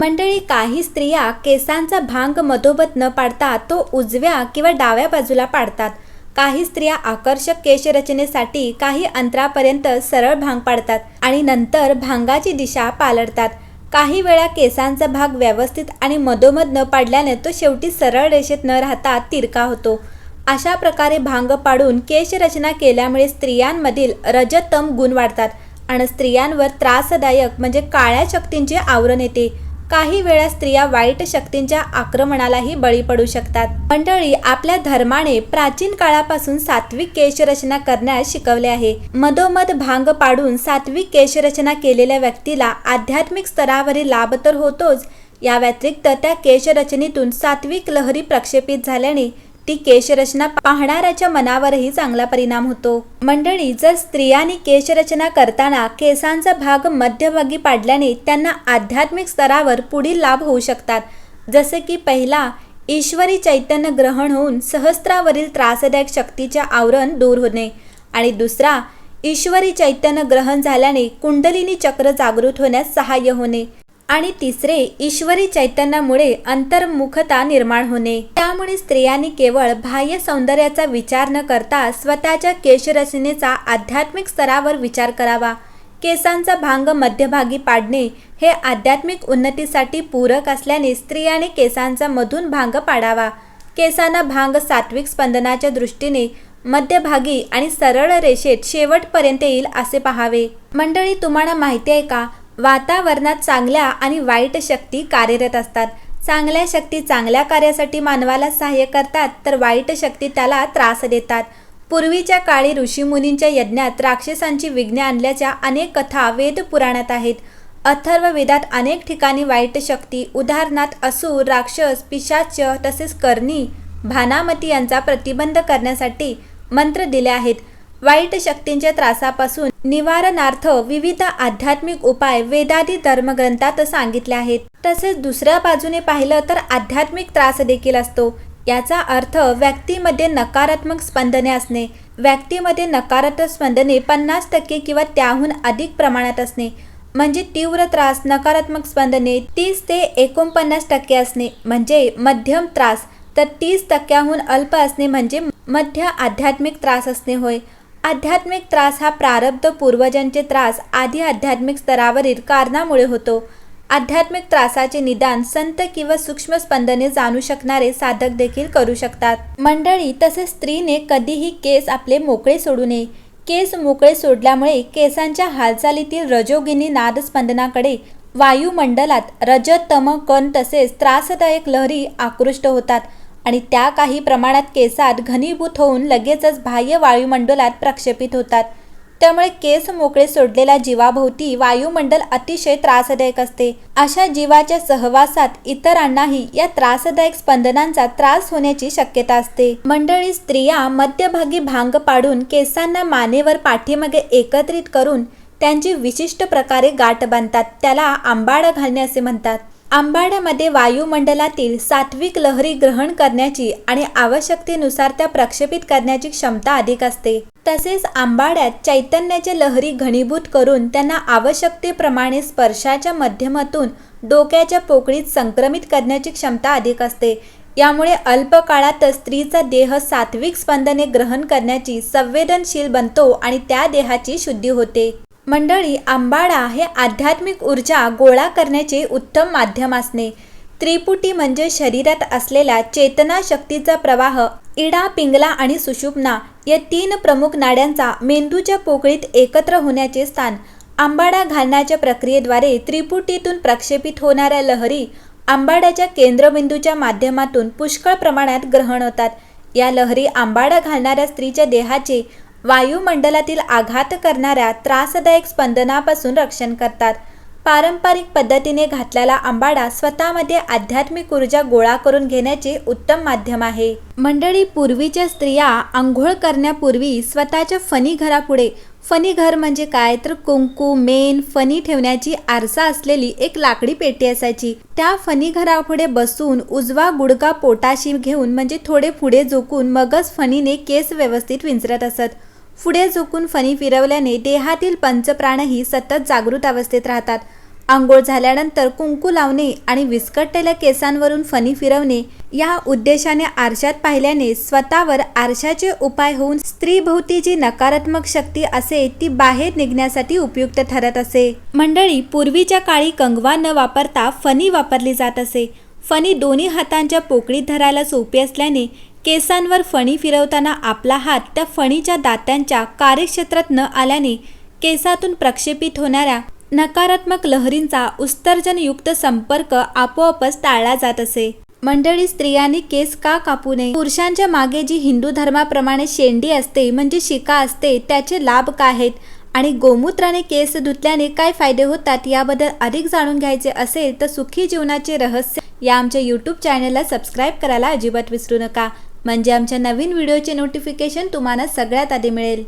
मंडळी काही स्त्रिया केसांचा भांग मधोमध न पाडता तो उजव्या किंवा डाव्या बाजूला पाडतात. काही स्त्रिया आकर्षक केशरचनेसाठी काही अंतरापर्यंत सरळ भांग पाडतात आणि नंतर भांगाची दिशा पालडतात काही वेळा केसांचा भाग व्यवस्थित आणि मधोमध न पाडल्याने तो शेवटी सरळ रेषेत न राहता तिरका होतो. अशा प्रकारे भांग पाडून केशरचना केल्यामुळे स्त्रियांमधील रजतम गुण वाढतात आणि स्त्रियांवर त्रासदायक म्हणजे काळ्या शक्तींचे आवरण येते. काही वेळा स्त्रिया वाईट शक्तींच्या आक्रमणालाही बळी पडू शकतात. मंडळी आपल्या धर्माने प्राचीन काळापासून सात्विक केशरचना करण्यास शिकवले आहे. मधोमध भांग पाडून सात्विक केशरचना केलेल्या व्यक्तीला आध्यात्मिक स्तरावरील लाभ तर होतोच. या व्यतिरिक्त त्या केशरचनेतून सात्विक लहरी प्रक्षेपित झाल्याने ती केशरचना पाहणाऱ्याच्या मनावरही चांगला परिणाम होतो. मंडळी जर स्त्रियांनी केशरचना करताना केसांचा भाग मध्यभागी पाडल्याने त्यांना आध्यात्मिक स्तरावर पुढील लाभ होऊ शकतात. जसे की पहिला ईश्वरी चैतन्य ग्रहण होऊन सहस्त्रावरील त्रासदायक शक्तीचे आवरण दूर होणे. आणि दुसरा ईश्वरी चैतन्य ग्रहण झाल्याने कुंडलिनी चक्र जागृत होण्यास सहाय्य होणे. आणि तिसरे ईश्वरी चैतन्यामुळे अंतर्मुखता निर्माण होणे. त्यामुळे स्त्रियांनी केवळ बाह्य सौंदर्याचा विचार न करता स्वतःच्या केशरचनेचा आध्यात्मिक स्तरावर विचार करावा. केसांचा भांग मध्यभागी पाडणे हे आध्यात्मिक उन्नतीसाठी पूरक असल्याने स्त्रियाने केसांचा मधून भांग पाडावा. केसांना भांग सात्विक स्पंदनाच्या दृष्टीने मध्यभागी आणि सरळ रेषेत शेवटपर्यंत येईल असे पहावे. मंडळी तुम्हाला माहिती आहे का? वातावरणात चांगल्या आणि वाईट शक्ती कार्यरत असतात. चांगल्या शक्ती चांगल्या कार्यासाठी मानवाला सहाय्य करतात तर वाईट शक्ती त्याला त्रास देतात. पूर्वीच्या काळी ऋषीमुनींच्या यज्ञात राक्षसांची विघ्ने आणल्याच्या अनेक कथा वेद पुराणात आहेत. अथर्ववेदात अनेक ठिकाणी वाईट शक्ती उदाहरणार्थ असूर राक्षस पिशाच तसेच कर्णी भानामती यांचा प्रतिबंध करण्यासाठी मंत्र दिले आहेत. वाईट शक्तींच्या त्रासापासून निवारणार्थ विविध आध्यात्मिक उपाय वेदादी धर्मग्रंथात सांगितले आहेत. तसेच दुसऱ्या बाजूने पाहिलं तर आध्यात्मिक त्रास देखील असतो. याचा अर्थ व्यक्तीमध्ये नकारात्मक स्पंदने असणे व्यक्तीमध्ये नकारात्मक स्पंदने पन्नास टक्के किंवा त्याहून अधिक प्रमाणात असणे म्हणजे तीव्र त्रास नकारात्मक स्पंदने तीस ते एकोणपन्नास टक्के असणे म्हणजे मध्यम त्रास तर तीस टक्क्याहून अल्प असणे म्हणजे मध्य आध्यात्मिक त्रास असणे होय. आध्यात्मिक त्रास हा प्रारब्ध पूर्वजांचे त्रास आधी आध्यात्मिक स्तरावरील कारणामुळे होतो. आध्यात्मिक त्रासाचे निदान संत किंवा सूक्ष्म स्पंदने जाणू शकणारे साधक देखील करू शकतात. मंडळी तसेच स्त्रीने कधीही केस आपले मोकळे सोडू नये. केस मोकळे सोडल्यामुळे केसांच्या हालचालीतील रजोगिनी नादस्पंदनाकडे वायुमंडलात रजतम कण तसेच त्रासदायक लहरी आकृष्ट होतात. आणि त्या काही प्रमाणात केसात घनीभूत होऊन लगेचच बाह्य वायुमंडलात प्रक्षेपित होतात. त्यामुळे केस मोकळे सोडलेल्या जीवाभोवती वायुमंडल अतिशय त्रासदायक असते. अशा जीवाच्या सहवासात इतरांनाही या त्रासदायक स्पंदनांचा त्रास होण्याची शक्यता असते. मंडळी स्त्रिया मध्यभागी भांग पाडून केसांना मानेवर पाठीमागे एकत्रित करून त्यांची विशिष्ट प्रकारे गाठ बांधतात. त्याला आंबाड घालणे असे म्हणतात. आंबाड्यामध्ये वायुमंडलातील सात्विक लहरी ग्रहण करण्याची आणि आवश्यकतेनुसार त्या प्रक्षेपित करण्याची क्षमता अधिक असते. तसेच आंबाड्यात चैतन्याच्या लहरी घनीभूत करून त्यांना आवश्यकतेप्रमाणे स्पर्शाच्या माध्यमातून डोक्याच्या पोकळीत संक्रमित करण्याची क्षमता अधिक असते. यामुळे अल्प काळातच स्त्रीचा देह सात्विक स्पंदने ग्रहण करण्याची संवेदनशील बनतो आणि त्या देहाची शुद्धी होते. मंडळी आंबाडा हे आध्यात्मिक ऊर्जा गोळा करण्याचे उत्तम माध्यम असणे. त्रिपुटी म्हणजे शरीरात असलेल्या चेतना शक्तीचा प्रवाह इडा पिंगला आणि सुषुप्ना या तीन प्रमुख नाड्यांचा मेंदूच्या पोकळीत एकत्र होण्याचे स्थान. आंबाडा घालण्याच्या प्रक्रियेद्वारे त्रिपुटीतून प्रक्षेपित होणाऱ्या लहरी आंबाड्याच्या केंद्रबिंदूच्या माध्यमातून पुष्कळ प्रमाणात ग्रहण होतात. या लहरी आंबाडा घालणाऱ्या स्त्रीच्या देहाचे वायुमंडलातील आघात करणाऱ्या त्रासदायक स्पंदनापासून रक्षण करतात. पारंपरिक पद्धतीने घातलेला आंबाडा स्वतःमध्ये आध्यात्मिक ऊर्जा गोळा करून घेण्याचे उत्तम माध्यम आहे. मंडळी पूर्वीच्या स्त्रिया आंघोळ करण्यापूर्वी स्वतःच्या फनी घरापुढे फनी घर म्हणजे काय? तर कुंकू मेन फनी ठेवण्याची आरसा असलेली एक लाकडी पेटी असायची. त्या फनी घरापुढे बसून उजवा गुडका पोटाशी घेऊन म्हणजे थोडे पुढे झोकून मगच फणीने केस व्यवस्थित विंचरत असत. पुढे झोकून फणी फिरवल्याने देहातील पंचप्राणही सतत जागृत अवस्थेत राहतात. आंघोळ झाल्यानंतर कुंकू लावणे आणि विस्कटलेल्या केसांवरून फणी फिरवणे या उद्देशाने आरशात पाहिल्याने स्वतःवर आरशाचे उपाय होऊन स्त्रीभोवती जी नकारात्मक शक्ती असे ती बाहेर निघण्यासाठी उपयुक्त ठरत असे. मंडळी पूर्वीच्या काळी कंगवा न वापरता फणी वापरली जात असे. फणी दोन्ही हातांच्या पोकळीत धरायला सोपी असल्याने केसांवर फणी फिरवताना आपला हात त्या फणीच्या दात्यांच्या कार्यक्षेत्रात न आल्याने केसातून प्रक्षेपित होणाऱ्या नकारात्मक लहरींचा उत्सर्जनयुक्त संपर्क आपोआपच टाळला जात असे. मंडळी स्त्रियांनी केस का कापू नये? पुरुषांच्या मागे जी हिंदू धर्माप्रमाणे शेंडी असते म्हणजे शिका असते त्याचे लाभ काय आहेत? आणि गोमूत्राने केस धुतल्याने काय फायदे होतात याबद्दल अधिक जाणून घ्यायचे असेल तर सुखी जीवनाचे रहस्य या आमच्या यूट्यूब चॅनलला सबस्क्राईब करायला अजिबात विसरू नका. म्हणजे आमच्या नवीन व्हिडिओचे नोटिफिकेशन तुम्हाला सगळ्यात आधी मिळेल.